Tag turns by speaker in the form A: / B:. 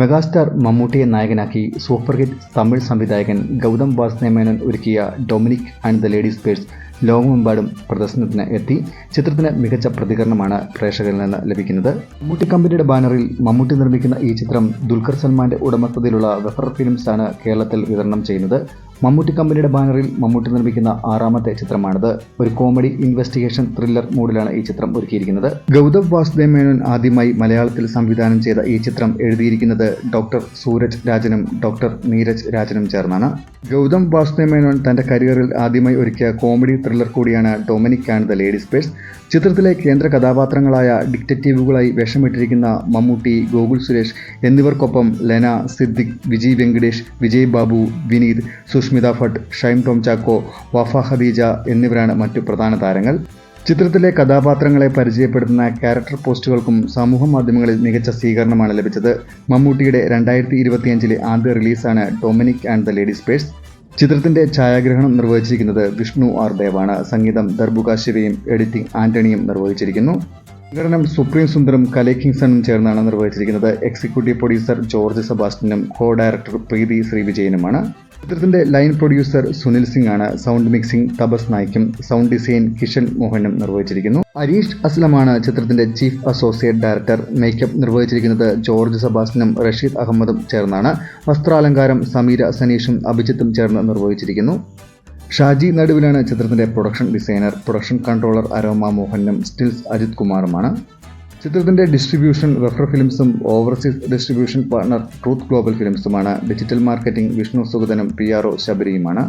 A: Megastar മമ്മൂട്ടിയെ നായകനാക്കി super hit Tamil സംവിധായകൻ ഗൗതം മേനോൻ ഒരുക്കിയ Dominic and the ladies purse ലോകമെമ്പാടും പ്രദർശനത്തിന് എത്തി. ചിത്രത്തിന് മികച്ച പ്രതികരണമാണ് പ്രേക്ഷകരിൽ നിന്ന് ലഭിക്കുന്നത്. മമ്മൂട്ടി കമ്പനിയുടെ ബാനറിൽ മമ്മൂട്ടി നിർമ്മിക്കുന്ന ഈ ചിത്രം ദുൽഖർ സൽമാന്റെ ഉടമസ്ഥതയിലുള്ള വെഫർ ഫിലിംസാണ് കേരളത്തിൽ വിതരണം ചെയ്യുന്നത്. മമ്മൂട്ടി കമ്പനിയുടെ ബാനറിൽ മമ്മൂട്ടി നിർമ്മിക്കുന്ന ആറാമത്തെ ചിത്രമാണിത്. ഒരു കോമഡി ഇൻവെസ്റ്റിഗേഷൻ ത്രില്ലർ മൂഡിലാണ് ഈ ചിത്രം ഒരുക്കിയിരിക്കുന്നത്. ഗൗതം വാസുദേവ് മേനോൻ ആദ്യമായി മലയാളത്തിൽ സംവിധാനം ചെയ്ത ഈ ചിത്രം എഴുതിയിരിക്കുന്നത് ഡോക്ടർ സൂരജ് രാജനും ഡോക്ടർ നീരജ് രാജനും ചേർന്നാണ്. ഗൗതം വാസുദേവ് മേനോൻ തന്റെ കരിയറിൽ ആദ്യമായി ഒരുക്കിയ കോമഡി ത്രില്ലർ കൂടിയാണ് Dominic and the ladies purse. ചിത്രത്തിലെ കേന്ദ്ര കഥാപാത്രങ്ങളായ ഡിറ്റക്റ്റീവുകളായി വേഷമിട്ടിരിക്കുന്ന മമ്മൂട്ടി ഗോകുൽ സുരേഷ് എന്നിവർക്കൊപ്പം ലെന സിദ്ദിഖ് വിജയ് വെങ്കടേഷ് വിജയ് ബാബു വിനീത് സുഷ്മിത ഭട്ട് ഷൈം ടോം ചാക്കോ വഫ ഹദീജ എന്നിവരാണ് മറ്റു പ്രധാന താരങ്ങൾ. ചിത്രത്തിലെ കഥാപാത്രങ്ങളെ പരിചയപ്പെടുത്തുന്ന ക്യാരക്ടർ പോസ്റ്റുകൾക്കും സമൂഹ മാധ്യമങ്ങളിൽ മികച്ച സ്വീകരണമാണ് ലഭിച്ചത്. മമ്മൂട്ടിയുടെ രണ്ടായിരത്തി ഇരുപത്തിയഞ്ചിലെ ആദ്യ റിലീസാണ് Dominic and the ladies purse. ചിത്രത്തിന്റെ ഛായാഗ്രഹണം നിർവഹിച്ചിരിക്കുന്നത് വിഷ്ണു ആർ ദേവാണ്. സംഗീതം ദർബുക ശിവയും എഡിറ്റിംഗ് ആന്റണിയും നിർവഹിച്ചിരിക്കുന്നു. സംഘടനം സുപ്രീം സുന്ദറും കലൈ കിങ്സണും ചേർന്നാണ് നിർവഹിച്ചിരിക്കുന്നത്. എക്സിക്യൂട്ടീവ് പ്രൊഡ്യൂസർ ജോർജ് സെബാസ്റ്റ്യനും കോ ഡയറക്ടർ പ്രീതി ശ്രീവിജയനുമാണ്. ചിത്രത്തിന്റെ ലൈൻ പ്രൊഡ്യൂസർ സുനിൽ സിംഗ് ആണ് സൗണ്ട് മിക്സിംഗ് തപസ് നായിക്കും സൗണ്ട് ഡിസൈൻ കിഷൻ മോഹനും നിർവഹിച്ചിരിക്കുന്നു. അരീഷ് അസ്ലമാണ് ചിത്രത്തിന്റെ ചീഫ് അസോസിയേറ്റ് ഡയറക്ടർ. മേക്കപ്പ് നിർവഹിച്ചിരിക്കുന്നത് ജോർജ് സെബാസ്റ്റ്യനും റഷീദ് അഹമ്മദും ചേർന്നാണ്. വസ്ത്രാലങ്കാരം സമീര സനീഷും അഭിജിത്തും ചേർന്ന് നിർവഹിച്ചിരിക്കുന്നു. ഷാജി നടുവിലാണ് ചിത്രത്തിന്റെ production designer. Production controller Aroma മോഹനും stills Ajith കുമാറുമാണ്. ചിത്രത്തിന്റെ distribution refer ഫിലിംസും overseas distribution partner truth global ഫിലിംസുമാണ് digital marketing Vishnu സുഗതനും പി ആർ ഒ ശബരിയുമാണ്